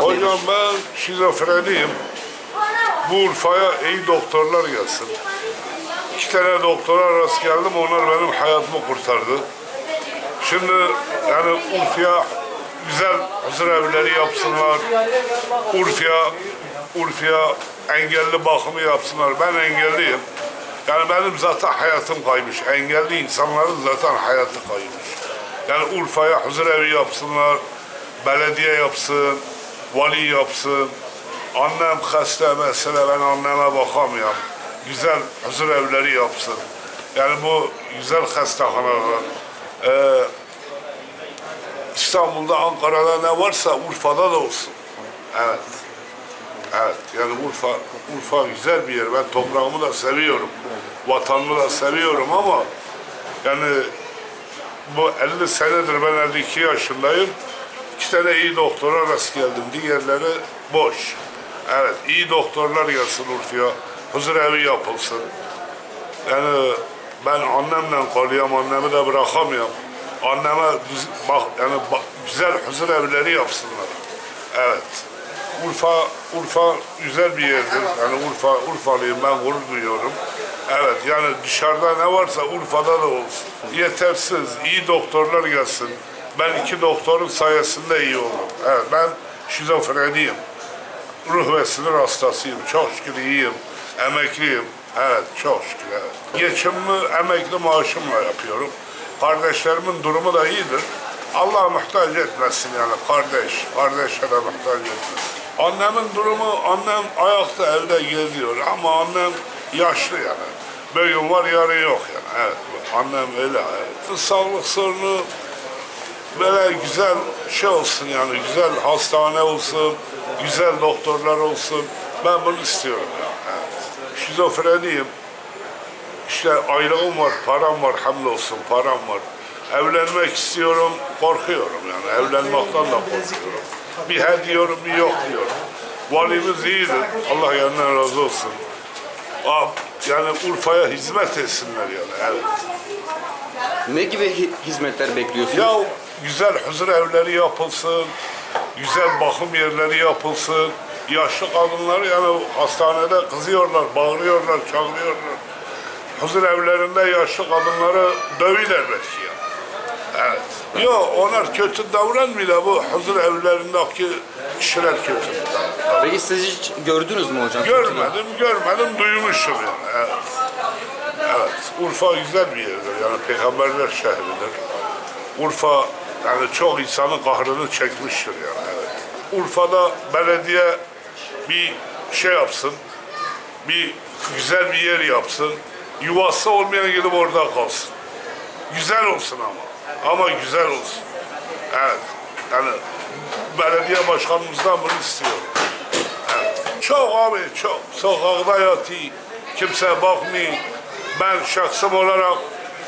Hocam ben şizofreniyim. Bu Urfa'ya iyi doktorlar gelsin. İki tane doktora rast geldim. Onlar benim hayatımı kurtardı. Şimdi yani Urfa'ya güzel huzur evleri yapsınlar. Urfa'ya Urfa'ya engelli bakımı yapsınlar. Ben engelliyim. Yani benim zaten hayatım kaymış. Engelli insanların zaten hayatı kaymış. Yani Urfa'ya huzur evi yapsınlar. Belediye yapsın. Vali yapsın. Annem hasta mesela ben anneme bakamıyorum. Güzel huzur evleri yapsın. Yani bu güzel hastaneler. Ee, İstanbul'da, Ankara'da ne varsa Urfa'da da olsun. Evet. Evet. Yani Urfa, Urfa güzel bir yer. Ben toprağımı da seviyorum. Vatanımı da seviyorum ama yani bu 50 senedir ben 52 yaşındayım. İki tane iyi doktora rast geldim. Diğerleri boş. Evet. iyi doktorlar gelsin Urfa'ya. Huzur evi yapılsın. Yani ben annemle kalıyorum, annemi de bırakamıyorum. Anneme bak yani bak, güzel huzur evleri yapsınlar. Evet. Urfa Urfa güzel bir yerdir. Yani Urfa Urfalıyım ben gurur duyuyorum. Evet yani dışarıda ne varsa Urfa'da da olsun. Yetersiz, iyi doktorlar gelsin. Ben iki doktorun sayesinde iyi oldum. Evet ben şizofreniyim. Ruh ve sinir hastasıyım. Çok şükür iyiyim. Emekliyim. Evet, çok şükür. Evet. Geçimimi emekli maaşımla yapıyorum. Kardeşlerimin durumu da iyidir. Allah muhtaç etmesin yani kardeş. Kardeşe de muhtaç etmesin. Annemin durumu, annem ayakta evde geziyor ama annem yaşlı yani. Bugün var yarın yok yani. Evet, annem öyle. Evet. Sağlık sorunu böyle güzel şey olsun yani güzel hastane olsun, güzel doktorlar olsun. Ben bunu istiyorum yani. Şizofreniyim. İşte aylığım var, param var hamdolsun param var. Evlenmek istiyorum, korkuyorum yani. Evlenmekten de korkuyorum. Bir he diyorum, bir yok diyorum. Valimiz iyidir. Allah yanından razı olsun. Yani Urfa'ya hizmet etsinler yani. Evet. Ne gibi hi- hizmetler bekliyorsunuz? Ya güzel huzur evleri yapılsın, güzel bakım yerleri yapılsın. Yaşlı kadınlar yani hastanede kızıyorlar, bağırıyorlar, çağırıyorlar. Huzur evlerinde yaşlı kadınları dövüyorlar belki ya. Evet. Yok onlar kötü davranmıyorlar bu huzur evlerindeki kişiler kötü. davranıyor. Peki siz hiç gördünüz mü hocam? Görmedim, görmedim, duymuşum yani. Evet. Evet, Urfa güzel bir yerdir. Yani peygamberler şehridir. Urfa yani çok insanın kahrını çekmiştir yani. Evet. Urfa'da belediye bir şey yapsın, bir güzel bir yer yapsın. Yuvası olmayan gidip orada kalsın. Güzel olsun ama. Ama güzel olsun. Evet. Yani belediye başkanımızdan bunu istiyorum. Çok abi çok. Sokakta yatıyor. Kimse bakmıyor. Ben şahsım olarak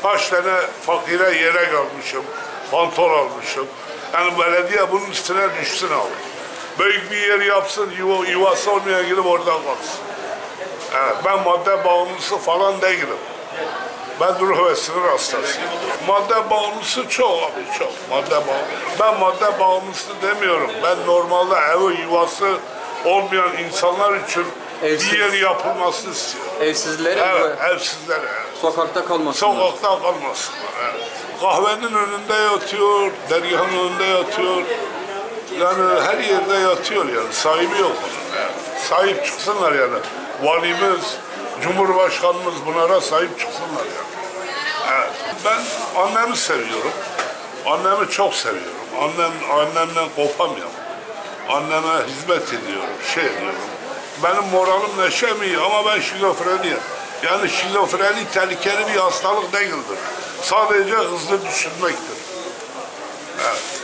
kaç tane fakire yere almışım. Pantol almışım. Yani belediye bunun üstüne düşsün abi. Büyük bir yer yapsın, yuva, yuvası olmayan gidip orada kalsın. Evet, ben madde bağımlısı falan değilim. Ben ruh ve sinir hastasıyım. Madde bağımlısı çok abi çok. Madde bağımlısı. Ben madde bağımlısı demiyorum. Ben normalde evi yuvası olmayan insanlar için Evsiz. bir yer yapılmasını istiyorum. Evsizlere Evet, ve evsizlere. sokakta kalmasınlar. Sokakta kalmasınlar. Evet. Kahvenin önünde yatıyor, dergahın önünde yatıyor. Yani her yerde yatıyor yani. Sahibi yok onun. Evet. Sahip çıksınlar yani. Valimiz, Cumhurbaşkanımız bunlara sahip çıksınlar yani. Evet. Ben annemi seviyorum. Annemi çok seviyorum. Annem, annemden kopamıyorum. Anneme hizmet ediyorum, şey ediyorum. Benim moralim neşem iyi ama ben şizofreniyim. Yani şizofreni tehlikeli bir hastalık değildir. Sadece hızlı düşünmektir.